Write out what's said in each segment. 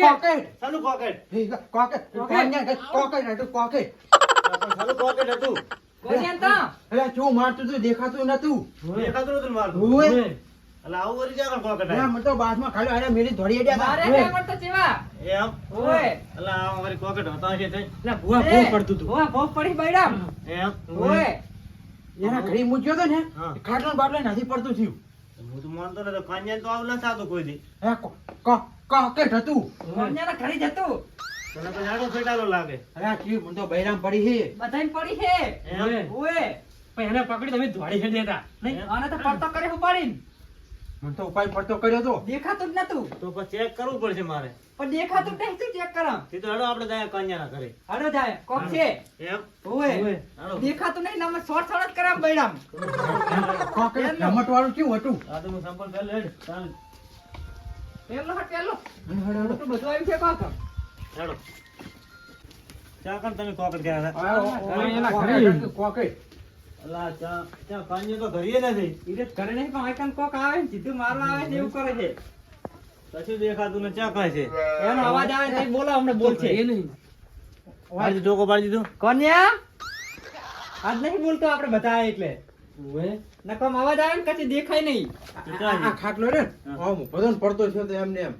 કોકેટ, કોકેટ. સાલું કોકેટ હે, કોકેટ. કોકેટ હતું, કોકેટ. સાલું કોકેટ હતું કોન્યા શું મારતું તું? દેખાતું નતું? દેખાતું નતું મારતું? એટલે આવું વળી ક્યાં કોકેટ ના, આવ્યું? તો બાથમાં ખાલી આયા મેલી ધોળી અડ્યા મારે હતા. કેમ પડતો ચેવા? એમ? ઓય. એટલે આ અમારી કોકેટ હતા છે તઈ. એ, ભોગ ભોગ પડી બૈરામ. એમ. ઓય. એના ઘડી મૂક્યો તો ને ખાટલો બાટલો નથી પડતું થયું. હું તો માનતો નતો કાન્યાને તો આવું ન થતું કોઈ દી. હે, કો- કો- કોકેટ હતું કોન્યાના ઘરે જતું. તને તો જાડો ફેટાલો લાગે. અરે આ મને તો બૈરામ પડી હે બધાને પડી હે ઓએ. પણ એને પકડી તમે ધોડી છે દેતા નહીં, આને તો પડતો કરે ઉપાડીને. મને તો ઉપાય પડતો કર્યો તો. દેખાતું જ નતું. તો પછી ચેક કરવું પડશે મારે. પણ દેખાતું નહીં, શું ચેક કરા તે તો હેડો આપણે જાય કાન્યાના ઘરે. હડો જાય, કોક છે. એમ? ઓએ. દેખાતું નહીં, ને અમે શોર્ટ શોર્ટ જ કરે આમ બૈરામ. કોકેટ રમતવાળું કેવું હતું? આ તો હું સંપલ પહેલા લેડ ચાલ. હેડો, બધું આવ્યું છે કોક. હેડો. તમે ગયા હતા? એના ઘરે. હતું, અલા ચા ચા કાન્યો તો ઘરે નથી. ઈ ઘરે નહીં, પણ આઈકન કોક આવે ને સીધું મારવા આવે ને એવું કરે છે. પછી દેખાતું ને ચા છે. એનો અવાજ આવે તો બોલો અમને બોલશે એ નહીં. દીધું ટોકો પાડી દીધું? કોન્યા? આજ નહીં બોલતો આપણે બધા એટલે. નકમ અવાજ આવે ને કશું દેખાય નહીં. આ આ ખાટલો રે આમ બધો પડતો છે તો એમને એમ.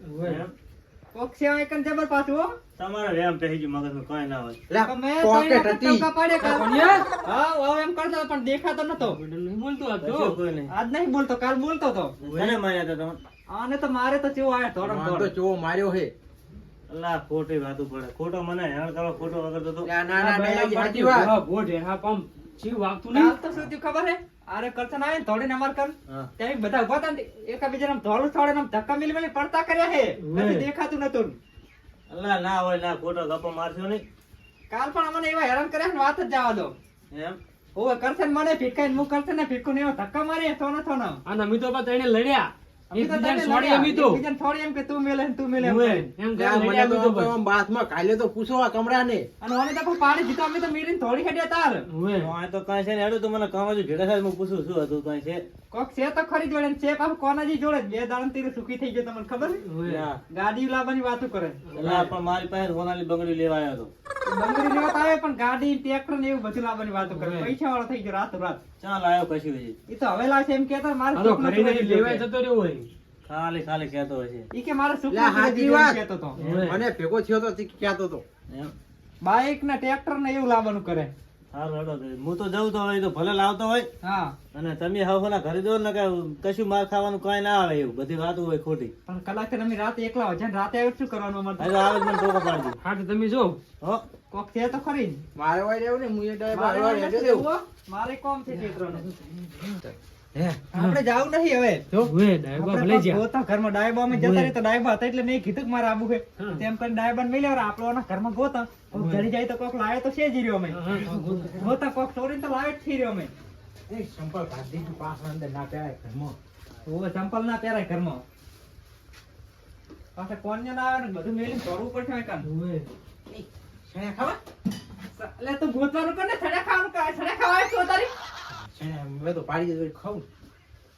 કોક છે આઈકન જબર પાછું હો? તમારે રેમ પહેરી ગયું મગજમાં કઈ ના હોય. લે, તો મેં હતી. ટપકા પાડ્યા હા વાવ એમ કરતો પણ દેખાતો નતો. બોલતો આ કોઈ નહીં. આજ નહીં બોલતો કાલ બોલતો તો કોને માર્યા હતા તમે? આને તો મારે તો કેવો આયા ધોરણ માર તો ધોરણ. માર્યો હે. અલા ખોટી વાતું પડે. ખોટો મને હેરાન કરો ખોટો વગર તો ના ના ના, સાચી વાત. પંપ. જીવ વાગતું નહીં? તો શું થયું ખબર હે? આરે કરશન આવે ને ધોડીને અમાર કર ત્યાં બધા ઊભા હતા ને એકાબીજાને આમ ધોળું થોડે આમ ધક્કા મિલી મિલી પડતા કર્યા હે. કદી દેખાતું નતું અલ્લા ના હોય ના ખોટો ગપ્પો મારશો નહીં. કાલ પણ અમને એવા હેરાન કર્યા ને વાત જ જવા દો. એમ? ઓવે કરશે મને ભીખાઈ મુ કરશે ને ભીખું ને એવા ધક્કા મારે થોનો થોનો. અને અમે તો પાછા લડ્યા. અમે તો મને લડ્યા. અમે તો તો આમ આમ બાથમાં કાલે તો પૂછો આ કમરાને અને ઓને તો કોઈ પાડી દીધો અમે તો મીરીને થોડી હેડ્યા તાર. ઓવે. તો કાંઈ છે ભેગા થાય હું પૂછું શું હતું કઈ છે? કોક છે તો ખરી જોડે છે પાછું કોનાજી જોડે બે દાડમ તીર સુખી થઈ ગયો તમને ખબર. ગાડી લાવવાની વાતો કરે પણ મારી પાસે સોનાલી બંગડી લેવા આવ્યો હતો. બંગડી લેવા આવે પણ ગાડી ટ્રેક્ટર ને એવું બધું લાવવાની વાતો કરે પૈસા વાળો થઈ ગયો રાત રાત. ચાલ આવ્યો પછી હજી ઈ તો હવે લાવશે એમ કેતા મારે લેવાય જતો રહ્યો હોય. ખાલી ખાલી કેતો હશે ઈ કે મારે સુખ હાજી વાત. કહેતો તો મને ભેગો થયો તો કેતો તો બાઈક ને ટ્રેક્ટર ને એવું લાવવાનું કરે. સારું હેડો હું તો જઉં તો હોય તો ભલે લાવતો હોય. હા. અને તમે હવે ઘરે જો ને કશું માર ખાવાનું કઈ ના આવે એવું બધી વાતો હોય ખોટી. પણ કલાક અમે રાતે એકલા હોય છે રાતે આવ્યો શું કરવાનું અમારે હવે આવે મને ટોકો પાડી હા તો તમે જો. હો. કોક છે તો ખરી મારે વાય રહેવું ને હું એ ડાય મારે કોમ છે ક્ષેત્રનું. આપણે જાવું નહીં હવે. ઓવે, ડાયબા ભલે જ્યાં. ગોતા ઘરમાં ડાયબા જતા રહે તો ડાયબા હતા એટલે નહીં કીધું કે મારા આબુ હે. તેમ કરીને ડાયબા ને મળ્યા આપણો ના ઘરમાં ગોતા. જડી જાય તો કોક લાવે તો છે જ રહ્યો અમે. ગોતા. કોક ચોરીને તો લાવે જ છે રહ્યો અમે. એ સંપલ ભાજી તું પાસ અંદર ના પહેરાય ઘરમાં. ઓવે ચંપલ ના પહેરાય ઘરમાં. પાછા ને ના આવે ને બધું મેલીને દોડવું પડશે હવે કાન. ઓવે. શેણે ખાવા? એટલે તું ગોતવાનું કર ને ખાવાનું કર છડે ખવાય તો તારી મેં તો પાડી દીધું ખાવું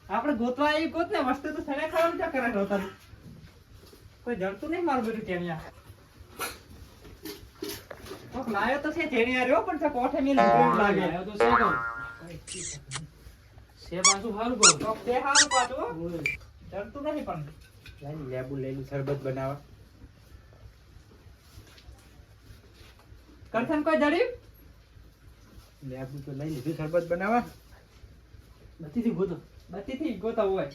આપણે ગોતવા આવી ગોત ને વસ્તુ તો છડે ખાવાનું ક્યાં કરે છે કોઈ જડતું નહીં મારું બધું ટેણિયા. કોક લાયો તો છે જેણી રહ્યો પણ છે કોઠે મિલે લાગ્યો લાગે. તો છે કોણ? સે બાજુ સારું કોણ? કોક તે હારું પાછું જડતું નહીં પણ. લઈ લેબુ લઈ લું શરબત બનાવા કરથન કોઈ જડ્યું? લેબુ તો લઈ લીધું શરબત બનાવવા. બત્તીથી ગોતો. બતીથી ગોતા હોય.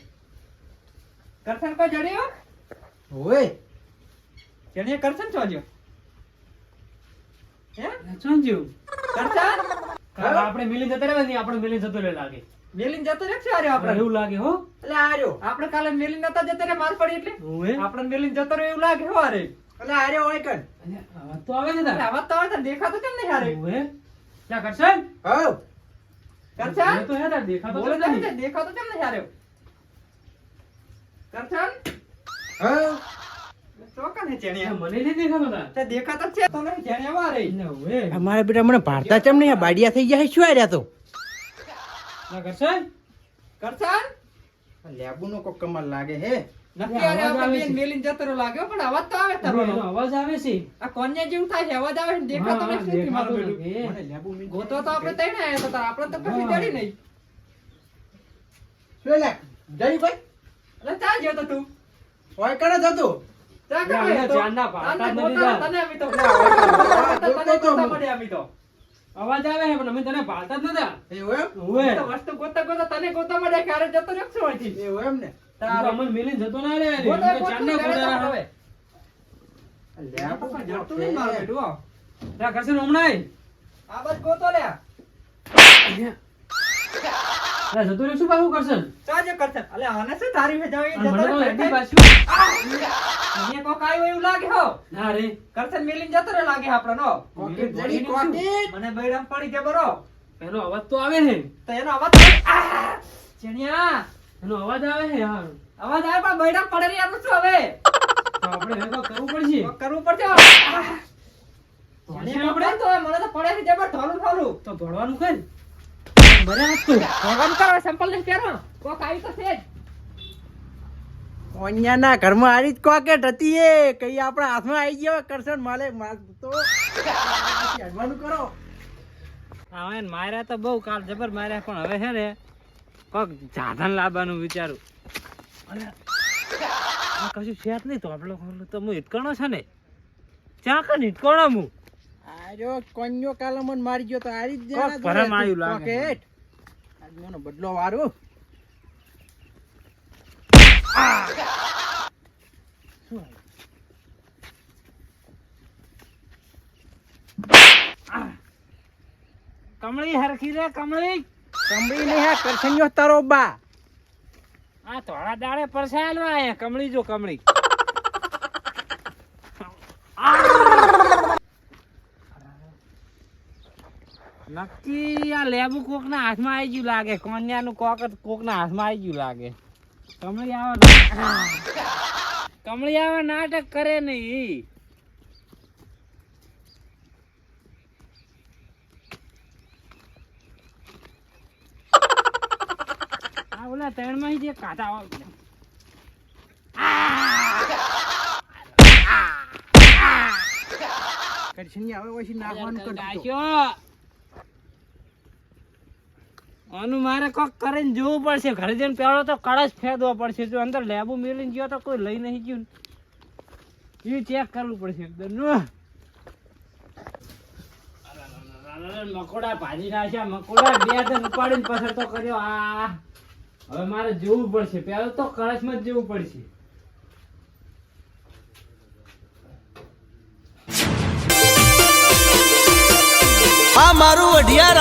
કરશન કોઈ જડ્યું ઓય ટેણિયા કરશન ચોજ્યો હે? ચાલ જેવું. કરશન? આપણે મિલી જતો રહેવા નહીં, આપણે મિલી જતો રહે લાગે. મેલિન જતો રહે છે આર્યો આપણે એવું લાગે હો. એટલે આર્યો આપણે કાલે મેલિન નતા જતો રે માર પડી એટલે. ઓવે. આપણે મેલિન જતો રહ્યો એવું લાગે હો અરે એટલે આર્યો હોય કન તો આવે છે તાર. આવાજ તો આવે છે દેખાતો કેમ નહીં હારે? ઓવે. ક્યાં કરસન હવ કરશન એ તો દેખાતો બોલે. કેમ હે. અમારા બેટા મને ભારતા ચમ નહીં? બાડિયા થઈ ગયા શું આર્યા તો? ના કરશન? કરશન લેબુ નો કોક કમાલ લાગે હે. નક્કી અવાજ આપણે આવે બેન છે. લાગ્યો પણ અવાજ તો આવે એનો અવાજ આવે છે. આ કોન્યા જેવું થાય છે અવાજ આવે ને દેખાતો હા, શું મારું દેખાતો બેટું નથી. મને લેબુ મીન ગોતો તો આપણે તઈને આયા તો આપણે તો કશું જડી નહીં. શું જઈ ભાઈ એટલે ચા જ્યો તો તું. ઓય કણે જતો ચા ના, કરવા ના, તો? ચાંદા પાડતા તને જ નથી તને અમે તો. તને તો ગોતા હું. તો. અવાજ આવે છે પણ અમે તને ભાળતા જ નતા. એવું એમ? તો વસ્તુ ગોતા ગોતા તને ગોતા મળ્યા ક્યારે જતો રહ્યો છું? એવું એમ ને? જતો ના રે નહીં મારું બેટું. કરશે હમણાં આ ગોતો અરે જતો શું કરશે? કરશે? અલે આને શું તારી જતો એડી પાછું. કોક આવ્યું એવું લાગે હો. ના રે. કરશે મેલીને જતો રહ્યો લાગે આપણો નો જડી કોકેટ મને બૈરામ પડી કે બરો. એનો અવાજ તો આવે છે. તો એનો અવાજ ચણિયા! એનો અવાજ આવે છે યાર અવાજ આવે પણ બૈરામ પડે એનું શું હવે? તો આપણે એ તો કરવું પડશે. કરવું પડશે આ! તો ચણિયા આપણે આપણે? તો મને તો પડે છે જબર થોડું થોડું તો દોડવાનું કર મર્યા જ તું ભગવાન કરો સંપલ ને પહેરો કોક આવી તો છે જ. ઓન્યાના ઘરમાં આરી જ કોકેટ હતી એ કઈ આપણા હાથમાં આવી ગયો કરશન માલે માલ તો. હડવાનું કરો. માર્યા તો બહુ કાલ જબર માર્યા પણ હવે છે ને કોક જાધન લાવવાનું વિચારું. અરે, કશું છે જ નહીં તો આપણો તો હું હિટકણો છે ને? ચા કન હિટકણો હું? આજો કોન્યો કાલમન મારી ગયો તો આરી જ ભરમ આયું લાગે. આજનો બદલો વારું. કમળી હરખી રે કમળી. કંબળી ને હે કરશન્યો તારો બા. આ થોડા દાડે પરસાયેલો આયા, કમળી જો કમળી. નક્કી આ લેબુ કોક ના હાથમાં આવી ગયું લાગે કોન્યા નું કોક કોક ના હાથમાં આવી ગયું લાગે. કમળી આવે કમળી આવે નાટક કરે નહીં. આ ઓલા ત્રણમાં જે કાંટા આવે કરશન્યા આવે પછી નાખવાનું કરજો આનું મારે કોક કરીને જોવું પડશે. ઘરે જઈને પેલો તો કળશ ફેદવો પડશે. જો અંદર લેબુ મેળવીને ગયો તો કોઈ લઈ નહીં ગયું એ ચેક કરવું પડશે એકદમનું. મકોડા ભાજી નાખ્યા. મકોડા બે ઉપાડીને પસરતો કર્યો. આ. હવે મારે જોવું પડશે. પેલો તો કળશમાં જ જવું પડશે. આ મારું અઢિયાર